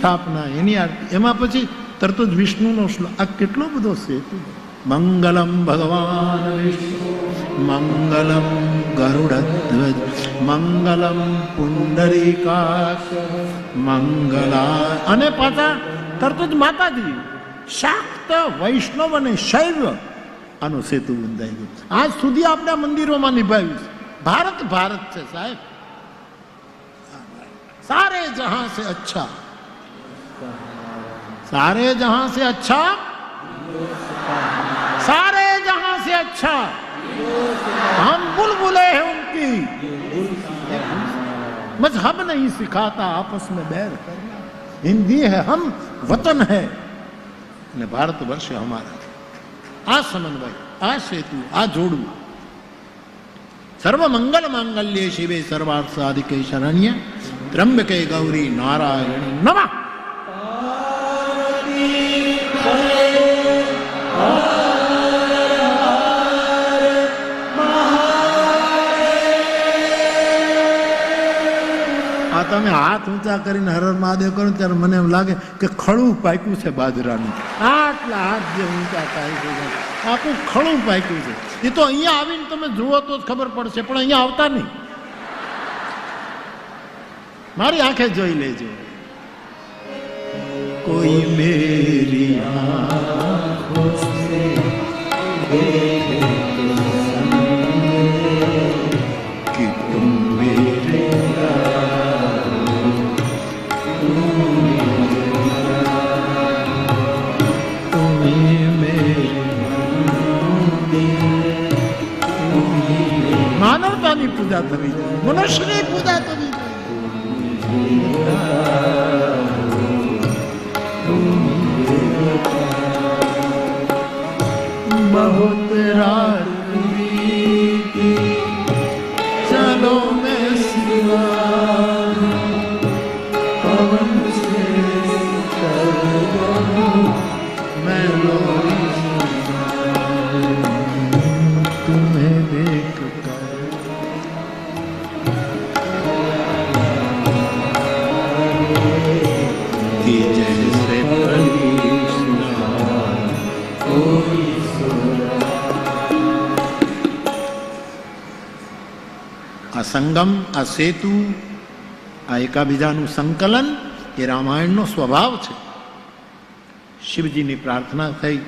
સ્થાપના, એની એમાં પછી તરત જ વિષ્ણુનો શ્લોક આ કેટલો બધો સેતુ? મંગલમ ભગવાન વિષ્ણુ, મંગલમ ગરુડધ્વજ, મંગલમ પુંડરીકાશ, મંગલા અને પાછા તરત જ માતાજી, શાક્ત વૈષ્ણવ અને શૈવ આનો સેતુ બંધાઈ ગયો. આજ સુધી આપણે મંદિરોમાં નિભાવ્યું છે. ભારત ભારત છે સાહેબ. સારે જહાં છે અચ્છા. सारे जहाँ से अच्छा सारे जहाँ से अच्छा हम बुलबुले हैं उनकी। मज़हब नहीं सिखाता आपस में बैर करना। हिंदी है, हम वतन है। भारतवर्ष हमारा। आ समन्वय आ सेतु, आ जोड़ू। सर्व मंगल मांगल्य शिवे सर्वार्थ साधिके शरण्य, त्र्यंबके गौरी नारायण नमः। તમે હાથ ઊંચા કરીને હરર મહાદેવ કરો ત્યારે મને એમ લાગે કે ખડું પાક્યું છે બાજરાનું. આટલા હાથ જે ઊંચા થાય છે આખું ખડું પાક્યું છે. એ તો અહીંયા આવીને તમે જુઓ તો જ ખબર પડશે, પણ અહીંયા આવતા નહીં. મારી આંખે જોઈ લેજો. કોઈ મેરી આંખો સે कि तुम मेरे तुम्हें मेरे માનવતાની પૂજા થવી જોઈએ મનુષ્યની પૂજા થવી સંગમ, આ સેતુ, આ એકાબીજાનું સંકલન, એ રામાયણનો સ્વભાવ છે. શિવજીની પ્રાર્થના થઈ,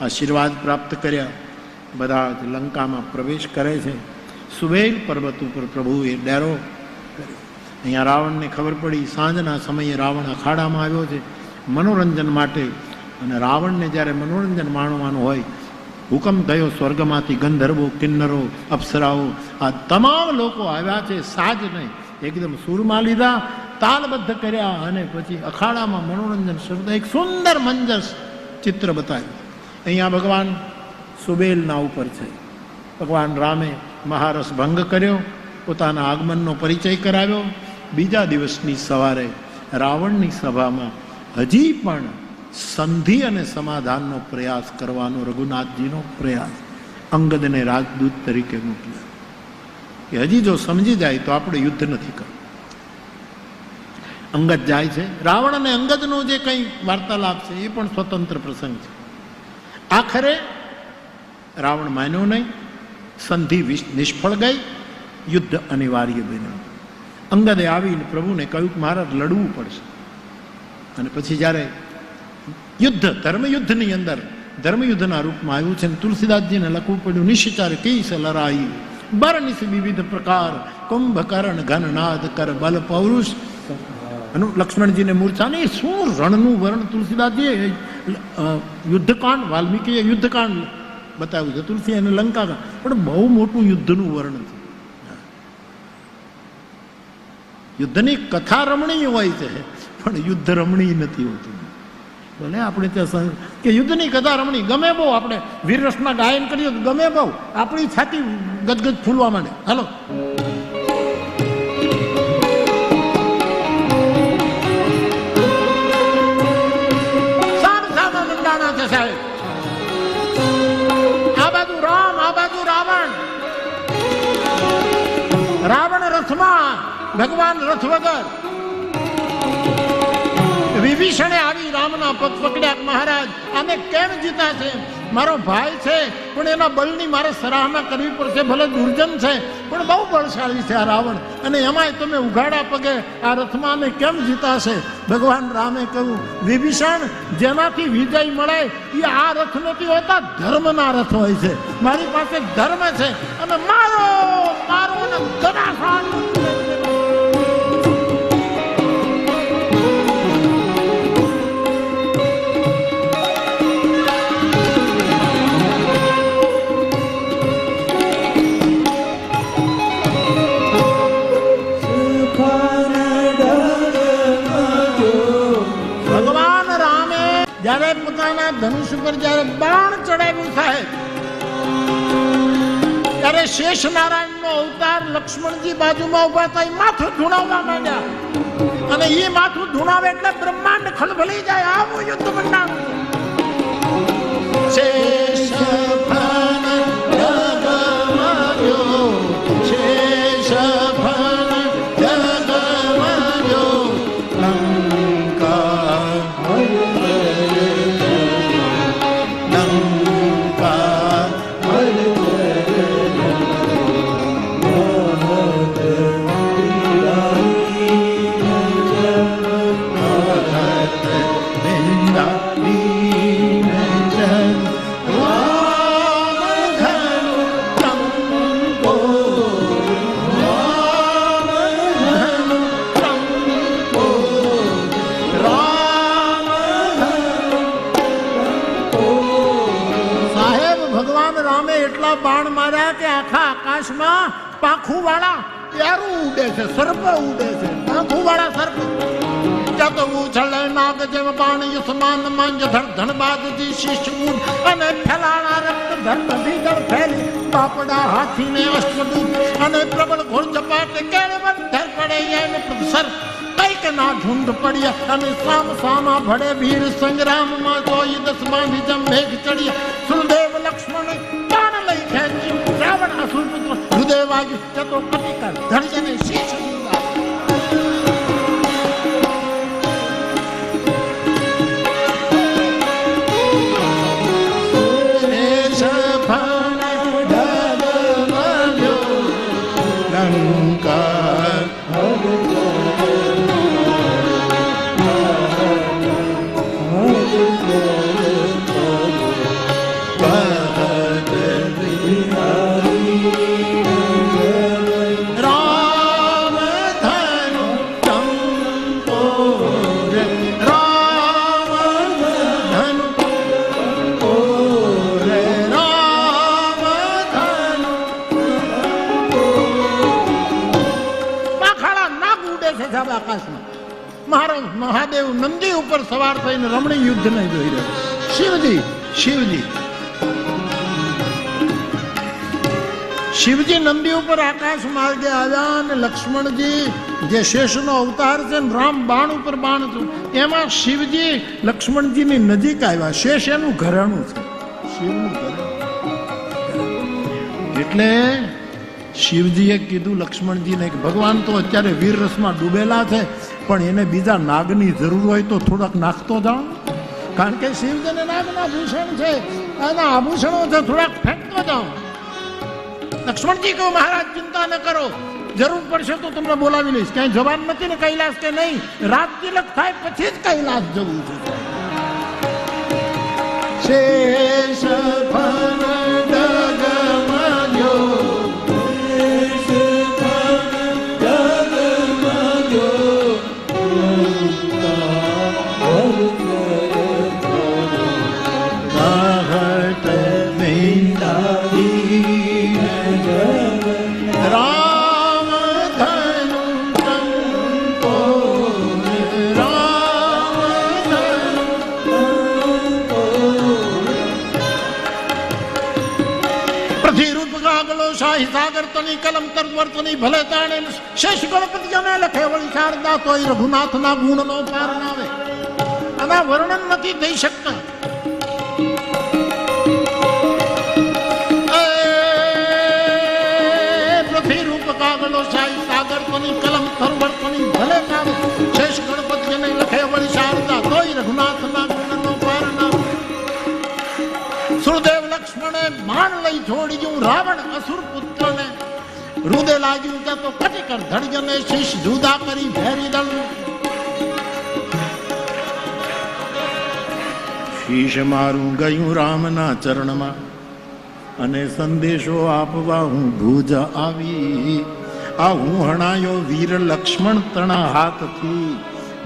આશીર્વાદ પ્રાપ્ત કર્યા, બધા જ લંકામાં પ્રવેશ કરે છે. સુબેલ પર્વત ઉપર પ્રભુએ ડેરો અહીંયા રાવણને ખબર પડી, સાંજના સમયે રાવણ અખાડામાં આવ્યો છે, મનોરંજન માટે. અને રાવણને જ્યારે મનોરંજન માણવાનું હોય હુકમ થયો, સ્વર્ગમાંથી ગંધર્વો, કિન્નરો, અપ્સરાઓ, આ તમામ લોકો આવ્યા છે સાજ નહીં. એકદમ સૂરમાં લીધા, તાલબદ્ધ કર્યા અને પછી અખાડામાં મનોરંજન શરૂ એક સુંદર મંજસ ચિત્ર બતાવ્યું. અહીંયા ભગવાન સુબેલના ઉપર છે. ભગવાન રામે મહારસ ભંગ કર્યો, પોતાના આગમનનો પરિચય કરાવ્યો. બીજા દિવસની સવારે રાવણની સભામાં હજી પણ સંધિ અને સમાધાનનો પ્રયાસ કરવાનો રઘુનાથજીનો પ્રયાસ, અંગદને રાજદૂત તરીકે મોકલ્યા કે હજી જો સમજી જાય તો આપણે યુદ્ધ નથી કરવું. અંગદ જાય છે. રાવણ અને અંગદનો જે કંઈ વાર્તાલાપ છે, એ પણ સ્વતંત્ર પ્રસંગ છે. આખરે રાવણ માન્યો નહીં, સંધિ નિષ્ફળ ગઈ, યુદ્ધ અનિવાર્ય બન્યું. અંગદે આવીને પ્રભુને કહ્યું કે મહારાજ લડવું પડશે. અને પછી જ્યારે યુદ્ધ ધર્મયુદ્ધની અંદર ધર્મયુદ્ધના રૂપમાં આવ્યું છે અને તુલસીદાસજીને લખવું પડ્યું નિશ્ચાર કીસ લડાઈ બરનિસ વિવિધ પ્રકાર કુંભકર્ણ ઘનનાદ કર બલ પૌરુષ અને લક્ષ્મણજીને મૂર્છા નહીં શું રણનું વર્ણ તુલસીદાસજીએ અ, યુદ્ધકાંડ વાલ્મીકીએ યુદ્ધકાંડ બતાવ્યું છે તુલસી અને લંકા પણ બહુ મોટું યુદ્ધનું વર્ણન છે યુદ્ધની કથા રમણીય હોય છે પણ યુદ્ધ રમણીય નથી હોતું ભલે આપણે ત્યાં કે યુદ્ધની કથા રમણી ગમે બહુ આપણે વીરરસના ગાયન કરીએ તો ગમે બહુ, આપણી છાતી ગદગદ ફૂલવા માંડે. હાલો. રાવણ. રથમાં ભગવાન રથ વગર વિભીષણે આવી રામના પગ પકડ્યા મહારાજ, આને કેમ જીતા છે? મારો ભાઈ છે, પણ એના બળની મારે સરાહના કરવી પડશે, ભલે દુર્જન છે, પણ બહુ બળશાળી છે આ રાવણ. અને એમાંય તમે ઉઘાડા પગે આ રથમાં અમે કેમ જીતાશે ભગવાન રામે કહ્યું, વિભીષણ, જેનાથી વિજય મળે, એ આ રથ નથી હોતા, ધર્મના રથ હોય છે. મારી પાસે ધર્મ છે, અને મારો મારો અને ઉપર જ્યારે બાણ ચડાવ્યું થાય, ત્યારે શેષ નારાયણ નો અવતાર લક્ષ્મણજી બાજુમાં ઊભા થાય, માથું ધૂણાવવા માંડ્યા. અને એ માથું ધૂણાવે એટલે બ્રહ્માંડ ખલભલી જાય, આવું યુદ્ધ મંડાણું શેષ છે સર્પ ઉડે છે. પાંખું વાળા સર્પ જત ઉછળે નાગ જેમ પાણી સમાન માંજ ધડ ધણબાદજી શિશ ઉડ અને ફેલાણા રક્ત ધર્મ ભીતર ફેલી બાપડા હાથીને અષ્ટદૂત અને પ્રબળ ઘોડ ઝપાટે કેળે ધર પડે એમ સર્પ કંઈક ના ઝુંડ પડ્યા અને સામ સામા ભડે વીર સંગ્રામમાં જોઈ દસ બાંધી જમ મેઘ ચડ્યા. સુરદેવ લક્ષ્મણ બાણ લઈ ખેંચ્યું. રાવણ અસુર પુત્ર હૃદય વાગ્યું તે કટિકા ધણજને શીશ નંદી ઉપર સવાર થઈને રમણી યુદ્ધ નહીં જોઈ રહ્યો શિવજી શિવજી. શિવજી નંદી ઉપર આકાશ માર્ગે આવ્યા અને લક્ષ્મણજી જે શેષનો અવતાર છે ને રામ બાણ ઉપર બાણ હતું એમાં શિવજી લક્ષ્મણજીની નજીક આવ્યા. શેષ એનું ઘરેણું છે. શિવનું ઘરાણું. એટલે શિવજીએ કીધું, લક્ષ્મણજીને કે ભગવાન તો અત્યારે વીર રસમાં ડૂબેલા છે પણ એને બીજા નાગની જરૂર હોય તો થોડાક નાખતો જાઉં. કારણ કે શિવજીને નાગના ભૂષણ છે, એના આભૂષણો છે, થોડાક ફેંકતો જાઉં. લક્ષ્મણજી કહો, મહારાજ, ચિંતા ન કરો. જરૂર પડશે તો તમને બોલાવી લઈશ. ક્યાંય જવાન નથી ને કૈલાસ કે નહીં? રાત તિલક થાય પછી જ કૈલાસ જવું છે. શેષ વર્તની કલમ કર વર્તની ભલે તાણે શેષ ગણપતિ જને લખે વળી શારદા તોય રઘુનાથના ગુણનો પાર ના આવે આના વર્ણન નથી થઈ શકતા કાગળો સાઈ સાગર તની કલમ થરવર તની ભલે કાવે શેષ ગણપતિ જને લખે વળી શારદા તોય રઘુનાથના ગુણનો પાર ના આવે સુરદેવ લક્ષ્મણે માન લઈ છોડ્યું રાવણ અસુર પુત્ર રુદે લાગ્યું કે તો કટિકર ધડજને શીશ જુદા કરી ભેરી દળ શીશ મારું ગયું રામના ચરણમાં અને સંદેશો આપવા હું ભુજ આવી આ હું હણાયો વીર લક્ષ્મણ તણા હાથથી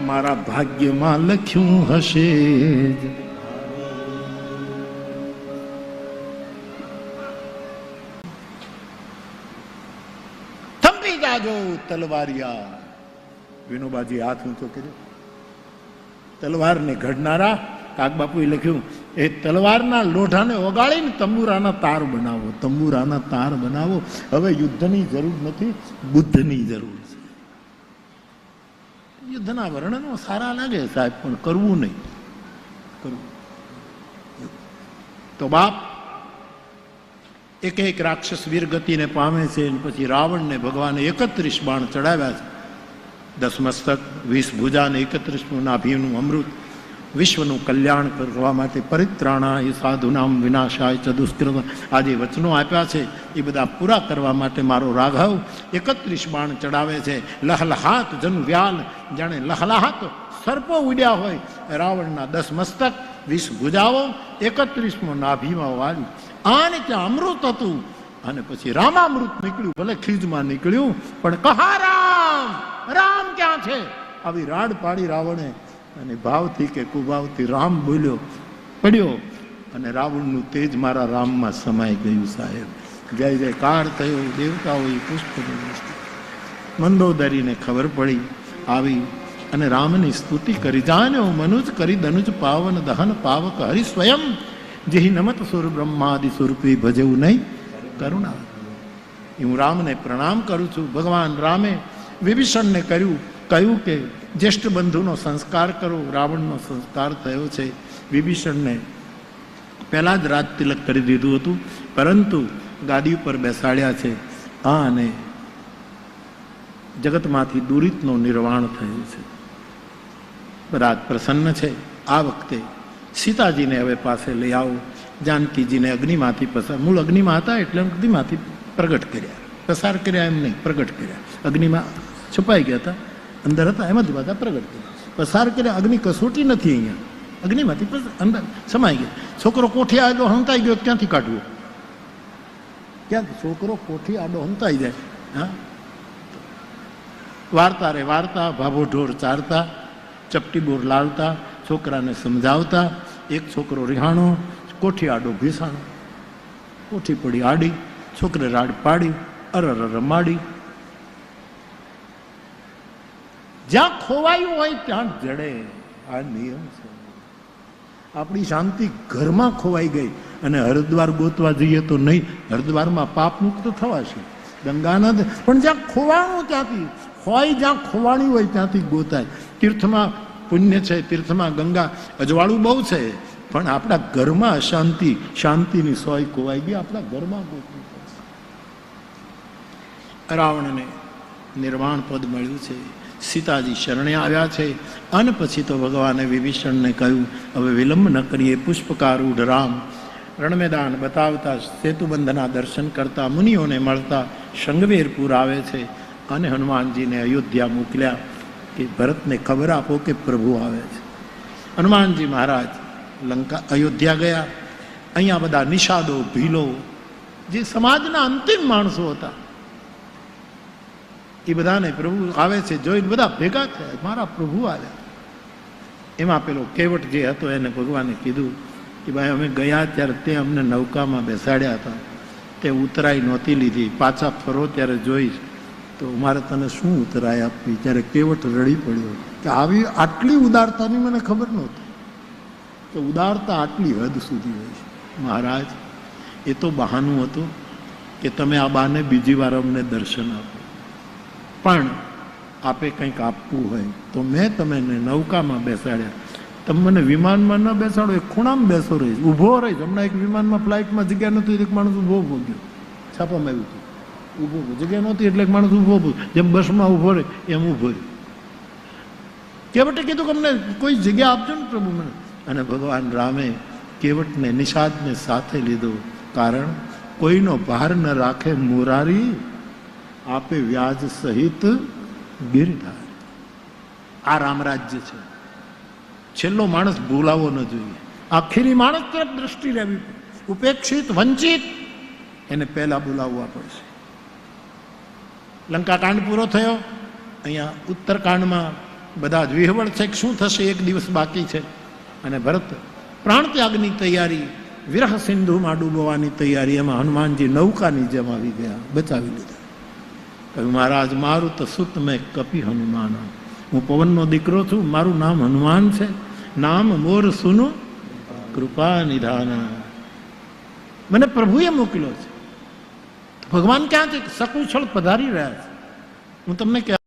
મારા ભાગ્યમાં લખ્યું હશે જ. તલવારિયા. વિનોબાજી હાથ ઊંચો કર્યો. તલવારને ઘડનારા કાગબાપુએ લખ્યું, એ તલવારના લોઢાને ઓગાળીને તંબુરાના તાર બનાવો, તંબુરાના તાર બનાવો. હવે યુદ્ધની જરૂર નથી, બુદ્ધની જરૂર છે. યુદ્ધના વર્ણનો સારા લાગે સાહેબ, પણ કરવું નહીં. કરવું. તો બાપ એક એક રાક્ષસ વીરગતિને પામે છે પછી રાવણને ભગવાને એકત્રીસ બાણ ચડાવ્યા છે. દસ મસ્તક વીસ ભુજાને એકત્રીસનું નાભીનું અમૃત વિશ્વનું કલ્યાણ કરવા માટે પરિત્રાણા એ સાધુનામ વિનાશાય ચદુષ્કૃત આ જે વચનો આપ્યા છે. એ બધા પૂરા કરવા માટે મારો રાઘવ એકત્રીસ બાણ ચડાવે છે. લહલહાત જન વ્યાલ, જાણે લહલાહાત સર્પો ઉડ્યા હોય. રાવણના દસ મસ્તક વીસ ભુજાઓ એકત્રીસમો નાભીમાં વાળી આને ત્યાં અમૃત હતું? અને પછી રામામૃત નીકળ્યું, ભલે ખીજમાં નીકળ્યું, પણ કહા રામ? રામ ક્યાં છે? આવી રાડ પાડી રાવણે અને ભાવથી કે કુભાવથી રામ બોલ્યો, પડ્યો. અને રાવણનું તેજ મારા રામમાં સમાઈ ગયું સાહેબ. જય જયકાર થયો દેવતાઓએ પુષ્પ મંદોદરીને ખબર પડી, આવી અને રામની સ્તુતિ કરી જાણ્યો મનુજ કરી દનુજ પાવન દહન પાવક હરિ સ્વયં. જેહી નમત સુર બ્રહ્માદિ સ્વરૂપી ભજવું નહીં, કરુણા. હું રામને પ્રણામ કરું છું. ભગવાન રામે વિભીષણને કર્યું, કહ્યું કે જ્યેષ્ઠ બંધુનો સંસ્કાર કરો, રાવણનો સંસ્કાર થયો છે. વિભીષણને પહેલાં જ રાજ તિલક કરી દીધું હતું, પરંતુ ગાદી ઉપર બેસાડ્યા છે. આ અને જગતમાંથી દુરિતનો નિર્વાણ થયું છે. રાત પ્રસન્ન છે. આ વખતે સીતાજીને હવે પાસે લઈ આવો. જાનકીજીને અગ્નિમાંથી પસાર મૂળ અગ્નિમાં હતા એટલે અગ્નિમાંથી પ્રગટ કર્યા. પસાર કર્યા એમ નહીં, પ્રગટ કર્યા. અગ્નિમાં છુપાઈ ગયા હતા. અંદર હતા, એમ જ બધા પ્રગટ કર્યા પસાર કર્યા, અગ્નિ કસોટી નથી અહીંયા. અગ્નિમાંથી અંદર સમાઈ ગયા. છોકરો કોઠી આડો હંતાઈ ગયો, ક્યાંથી કાઢવો? ક્યાંક છોકરો કોઠી આડો હંતાઈ જાય. હા? વાર્તા રે વાર્તા, ભાભો ઢોર ચારતા, ચપટી બોર લાવતા છોકરાને સમજાવતા, એક છોકરો રિહાણો કોઠી આડો ભીસાણો. કોઠી પડી આડી, છોકરે રાડ પાડી, અરર રમાડી. જ્યાં ખોવાયું હોય ત્યાં જડે. આ નિયમ છે. આપણી શાંતિ ઘરમાં ખોવાઈ ગઈ અને હરિદ્વાર ગોતવા જઈએ તો નહીં, હરિદ્વારમાં પાપ મુક્ત થવાશે ગંગાનંદ, પણ જ્યાં ખોવાનું ત્યાંથી, હોય જ્યાં ખોવાણી હોય ત્યાંથી ગોતાય. તીર્થમાં પુણ્ય છે, તીર્થમાં ગંગા, અજવાળું બહુ છે. પણ આપણા ઘરમાં અશાંતિ શાંતિની સોય ખોવાઈ ગઈ, આપણા ઘરમાં ગોતવી રાવણને નિર્વાણ પદ મળ્યું છે. સીતાજી શરણે આવ્યા છે. અને પછી તો ભગવાને વિભીષણને કહ્યું, હવે વિલંબ ન કરીએ પુષ્પકારૂઢ રામ રણમેદાન બતાવતા સેતુબંધના દર્શન કરતા મુનિઓને મળતા શંગવેરપુર આવે છે અને હનુમાનજીને અયોધ્યા મોકલ્યા. કે ભરતને ખબર આપો કે પ્રભુ આવે છે. હનુમાનજી મહારાજ લંકા, અયોધ્યા ગયા. અહીંયા બધા નિષાદો, ભીલો, જે સમાજના અંતિમ માણસો હતા. એ બધાને પ્રભુ આવે છે, જોઈને બધા ભેગા થયા. મારા પ્રભુ આવ્યા. એમાં પેલો કેવટ જે હતો, એને ભગવાને કીધું કે ભાઈ, અમે ગયા ત્યારે તે અમને નૌકામાં બેસાડ્યા હતા. તે ઉતરાઈ નહોતી લીધી. પાછા ફરો ત્યારે જોઈશ. તો મારે તને શું ઉતરાય આપવી? ત્યારે કેવટ રડી પડ્યો. કે આવી આટલી ઉદારતાની મને ખબર નહોતી. કે ઉદારતા આટલી હદ સુધી હોય છે. મહારાજ, એ તો બહાનું હતું કે તમે આ બાને બીજી વાર અમને દર્શન આપો. પણ આપે કંઈક આપવું હોય તો મેં તમે નૌકામાં બેસાડ્યા. તમે મને વિમાનમાં ન બેસાડો એક ખૂણામાં બેસો રહીશ. ઊભો રહીશ. હમણાં એક વિમાનમાં ફ્લાઇટમાં જગ્યા નથી એક માણસ ઊભો ઊભો ગયો. છાપામાં આવ્યું ઊભો ઊભો જગ્યા નહોતી એટલે માણસ ઊભો ઊભો. જેમ બસમાં ઊભો રહે, એમ ઊભો રહે. કેવટે કીધું કે અમને કોઈ જગ્યા આપજો ને પ્રભુ મને. અને ભગવાન રામે કેવટને નિષાદને સાથે લીધો. કારણ કોઈનો ભાર ન રાખે મોરારી, આપે વ્યાજ સહિત ગિરધાર આ રામરાજ્ય છે. છેલ્લો માણસ ભૂલાવો ન જોઈએ. આખીરી માણસ તરફ દ્રષ્ટિ રહેવી ઉપેક્ષિત, વંચિત, એને પહેલા બોલાવવા પડશે. લંકાકાંડ પૂરો થયો. અહીંયા ઉત્તરકાંડમાં બધા જ વિહવળ છે કે શું થશે એક દિવસ બાકી છે. અને ભરત પ્રાણ ત્યાગની તૈયારી, વિરહ સિંધુમાં ડૂબવાની તૈયારી, એમાં હનુમાનજી નૌકાની જેમ આવી ગયા, બચાવી લીધા. કહ્યું, મહારાજ, મારું તો સુત મેં કપી હનુમાન. હું પવનનો દીકરો છું, મારું નામ હનુમાન છે. નામ મોર સુનું કૃપા નિધાન મને પ્રભુએ મોકલ્યો છે. ભગવાન ક્યાં છે સકુશળ પધારી રહ્યા છે. હું તમને